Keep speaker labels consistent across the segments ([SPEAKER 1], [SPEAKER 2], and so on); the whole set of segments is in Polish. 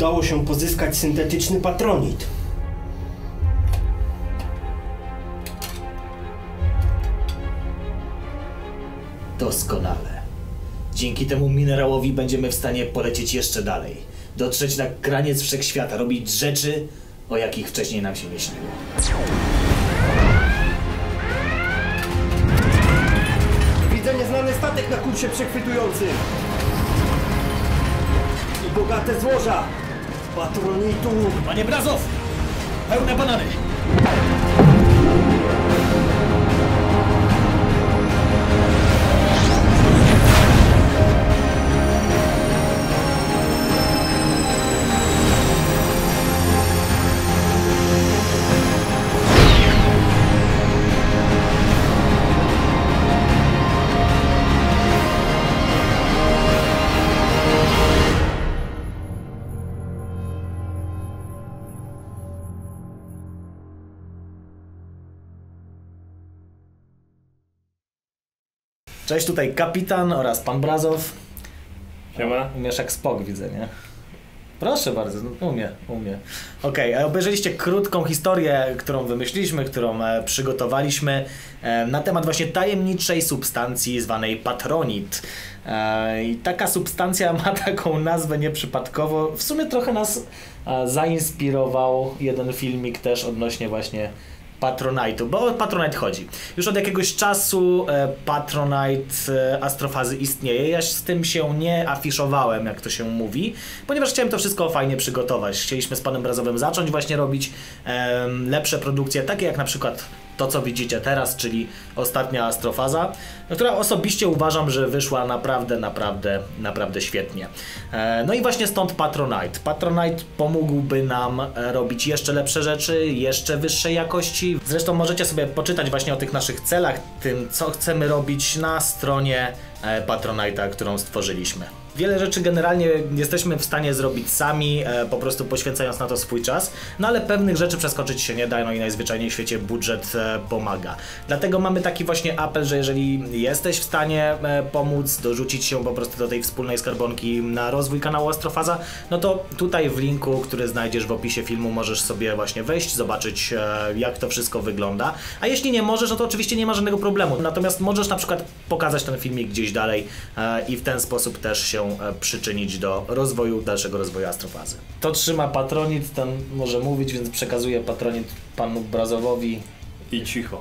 [SPEAKER 1] udało się pozyskać syntetyczny patronit.
[SPEAKER 2] Doskonale. Dzięki temu minerałowi będziemy w stanie polecieć jeszcze dalej. Dotrzeć na graniec wszechświata, robić rzeczy, o jakich wcześniej nam się nie śniło.
[SPEAKER 1] Widzę nieznany statek na kursie przechwytującym. I bogate złoża. Patronitu.
[SPEAKER 2] Panie Brazow! Pełne banany! Cześć, tutaj kapitan oraz pan Brazow.
[SPEAKER 3] Siema.
[SPEAKER 2] Umiesz jak spok, widzę, nie? Proszę bardzo, no, umie, umie. Okej, okay, obejrzeliście krótką historię, którą wymyśliliśmy, którą e, przygotowaliśmy e, na temat właśnie tajemniczej substancji zwanej patronit. E, I taka substancja ma taką nazwę nieprzypadkowo. W sumie trochę nas e, zainspirował jeden filmik też odnośnie właśnie Patronite'u, bo o Patronite chodzi. Już od jakiegoś czasu e, Patronite e, Astrofazy istnieje. Ja z tym się nie afiszowałem, jak to się mówi, ponieważ chciałem to wszystko fajnie przygotować. Chcieliśmy z panem Brazowym zacząć właśnie robić lepsze produkcje, takie jak na przykład to, co widzicie teraz, czyli ostatnia astrofaza, która osobiście uważam, że wyszła naprawdę, naprawdę, naprawdę świetnie. E, No i właśnie stąd Patronite. Patronite pomógłby nam robić jeszcze lepsze rzeczy, jeszcze wyższej jakości. Zresztą możecie sobie poczytać właśnie o tych naszych celach, tym, co chcemy robić na stronie e, Patronite'a, którą stworzyliśmy. Wiele rzeczy generalnie jesteśmy w stanie zrobić sami, e, po prostu poświęcając na to swój czas, no ale pewnych rzeczy przeskoczyć się nie da, no i najzwyczajniej w świecie budżet e, pomaga. Dlatego mamy taki właśnie apel, że jeżeli jesteś w stanie e, pomóc, dorzucić się po prostu do tej wspólnej skarbonki na rozwój kanału Astrofaza, no to tutaj w linku, który znajdziesz w opisie filmu, możesz sobie właśnie wejść, zobaczyć e, jak to wszystko wygląda. A jeśli nie możesz, no to oczywiście nie ma żadnego problemu. Natomiast możesz na przykład pokazać ten filmik gdzieś dalej e, i w ten sposób też się e, przyczynić do rozwoju, dalszego rozwoju astrofazy. To trzyma patronit, ten może mówić, więc przekazuję patronit panu Brazowowi
[SPEAKER 3] I cicho.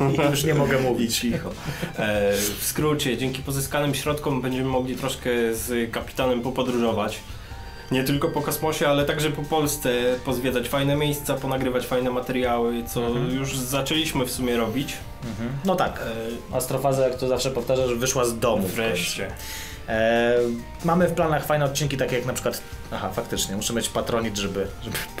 [SPEAKER 2] i już nie mogę
[SPEAKER 3] I
[SPEAKER 2] mówić.
[SPEAKER 3] cicho. E, w skrócie, dzięki pozyskanym środkom będziemy mogli troszkę z kapitanem popodróżować. Nie tylko po kosmosie, ale także po Polsce, pozwiedzać fajne miejsca, ponagrywać fajne materiały, co
[SPEAKER 2] Mhm.
[SPEAKER 3] już zaczęliśmy w sumie robić.
[SPEAKER 2] No tak,
[SPEAKER 3] E,
[SPEAKER 2] astrofaza, jak to zawsze powtarzasz, wyszła z domu. w końcu.
[SPEAKER 3] wreszcie.
[SPEAKER 2] E, mamy w planach fajne odcinki, takie jak na przykład. Aha, faktycznie, muszę mieć patronit, żeby. żeby.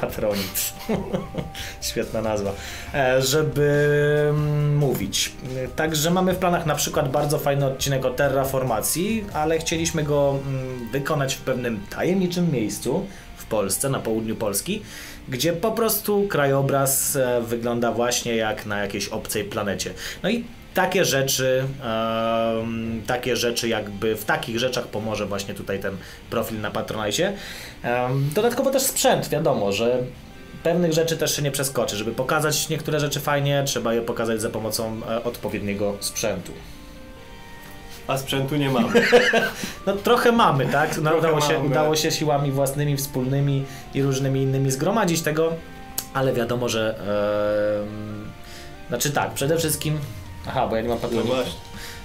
[SPEAKER 2] Świetna nazwa. E, żeby mm, mówić. Także mamy w planach na przykład bardzo fajny odcinek o terraformacji, ale chcieliśmy go mm, wykonać w pewnym tajemniczym miejscu w Polsce, na południu Polski, gdzie po prostu krajobraz e, wygląda właśnie jak na jakiejś obcej planecie. No i takie rzeczy, em, takie rzeczy jakby w takich rzeczach pomoże właśnie tutaj ten profil na Patronite. Em, dodatkowo też sprzęt, wiadomo, że pewnych rzeczy też się nie przeskoczy. Żeby pokazać niektóre rzeczy fajnie, trzeba je pokazać za pomocą e, odpowiedniego sprzętu.
[SPEAKER 3] A sprzętu nie mamy.
[SPEAKER 2] No trochę mamy, tak? No,
[SPEAKER 3] Trochę
[SPEAKER 2] udało, się,
[SPEAKER 3] mamy.
[SPEAKER 2] udało się siłami własnymi, wspólnymi i różnymi innymi zgromadzić tego, ale wiadomo, że... em, znaczy tak, przede wszystkim... Aha, bo ja nie mam
[SPEAKER 3] No
[SPEAKER 2] patronitu.
[SPEAKER 3] właśnie.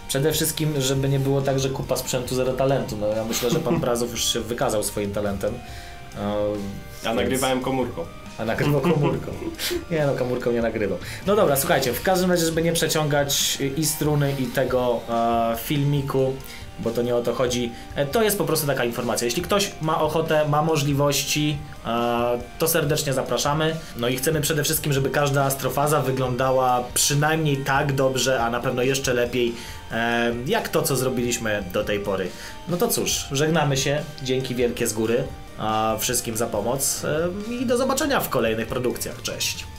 [SPEAKER 2] Przede wszystkim, żeby nie było tak, że kupa sprzętu, zero talentu. No ja myślę, że pan Brazow już się wykazał swoim talentem. E,
[SPEAKER 3] Ja
[SPEAKER 2] więc-
[SPEAKER 3] nagrywałem komórką.
[SPEAKER 2] A nagrywał komórką. Nie no, komórką nie nagrywał. No dobra, słuchajcie, w każdym razie, żeby nie przeciągać i struny i tego e, filmiku, bo to nie o to chodzi, e, to jest po prostu taka informacja. Jeśli ktoś ma ochotę, ma możliwości, e, to serdecznie zapraszamy. No i chcemy przede wszystkim, żeby każda astrofaza wyglądała przynajmniej tak dobrze, a na pewno jeszcze lepiej, e, jak to, co zrobiliśmy do tej pory. No to cóż, żegnamy się. Dzięki wielkie z góry a wszystkim za pomoc i do zobaczenia w kolejnych produkcjach. Cześć!